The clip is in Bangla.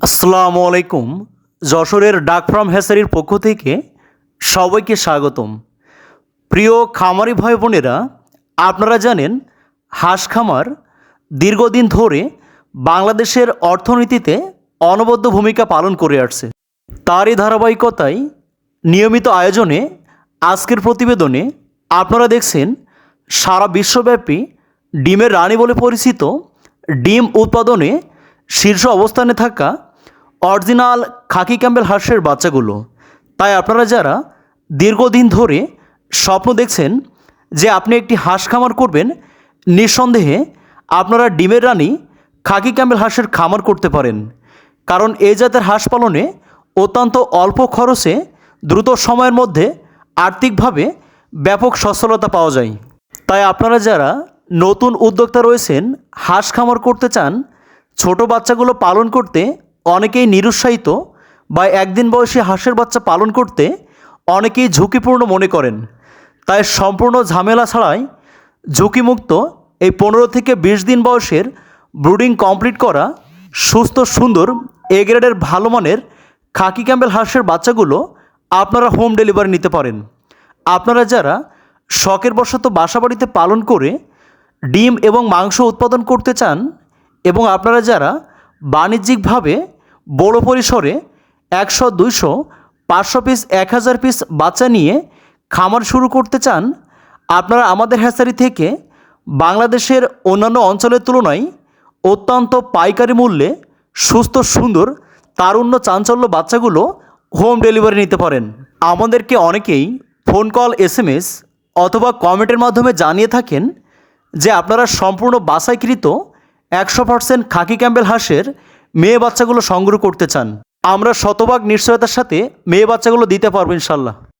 আসসালামু আলাইকুম। যশোরের ডাক ফার্ম পক্ষ থেকে সবাইকে স্বাগতম। প্রিয় খামারি ভাই বোনেরা, আপনারা জানেন, হাঁস খামার দীর্ঘদিন ধরে বাংলাদেশের অর্থনীতিতে অনবদ্য ভূমিকা পালন করে আসছে। তারই ধারাবাহিকতায় নিয়মিত আয়োজনে আজকের প্রতিবেদনে আপনারা দেখছেন, সারা বিশ্বব্যাপী ডিমের রানী বলে পরিচিত ডিম উৎপাদনে শীর্ষ অবস্থানে থাকা অরিজিনাল খাকি ক্যাম্বেল হাঁসের বাচ্চাগুলো। তাই আপনারা যারা দীর্ঘদিন ধরে স্বপ্ন দেখছেন যে আপনি একটি হাঁস খামার করবেন, নিঃসন্দেহে আপনারা ডিমের রানী খাকি ক্যাম্বেল হাঁসের খামার করতে পারেন। কারণ এই জাতের হাঁস পালনে অত্যন্ত অল্প খরচে দ্রুত সময়ের মধ্যে আর্থিকভাবে ব্যাপক সচ্ছলতা পাওয়া যায়। তাই আপনারা যারা নতুন উদ্যোক্তা রয়েছেন, হাঁস খামার করতে চান, ছোট বাচ্চাগুলো পালন করতে অনেকেই নিরুৎসাহিত বা একদিন বয়সী হাঁসের বাচ্চা পালন করতে অনেকেই ঝুঁকিপূর্ণ মনে করেন। তাই সম্পূর্ণ ঝামেলা ছাড়াই ঝুঁকিমুক্ত এই পনেরো থেকে বিশ দিন বয়সের ব্রুডিং কমপ্লিট করা, সুস্থ, সুন্দর, এ গ্রেডের ভালো মানের খাকি ক্যাম্বেল হাঁসের বাচ্চাগুলো আপনারা হোম ডেলিভারি নিতে পারেন। আপনারা যারা শখের বশত বাসাবাড়িতে পালন করে ডিম এবং মাংস উৎপাদন করতে চান এবং আপনারা যারা বাণিজ্যিকভাবে বড় পরিসরে একশো, দুইশো, পাঁচশো পিস, এক হাজার পিস বাচ্চা নিয়ে খামার শুরু করতে চান, আপনারা আমাদের হ্যাচারি থেকে বাংলাদেশের অন্যান্য অঞ্চলের তুলনায় অত্যন্ত পাইকারি মূল্যে সুস্থ, সুন্দর, তারুণ্য, চাঞ্চল্য বাচ্চাগুলো হোম ডেলিভারি নিতে পারেন। আমাদেরকে অনেকেই phone call S M S অথবা কমেন্টের মাধ্যমে জানিয়ে থাকেন যে আপনারা সম্পূর্ণ বাসাইকৃত একশো পার্সেন্ট খাকি ক্যাম্বেল হাঁসের মেয়ে বাচ্চাগুলো সংগ্রহ করতে চান আমরা শতভাগ নিশ্চয়তার সাথে মেয়ে বাচ্চাগুলো দিতে পারব ইনশাল্লাহ।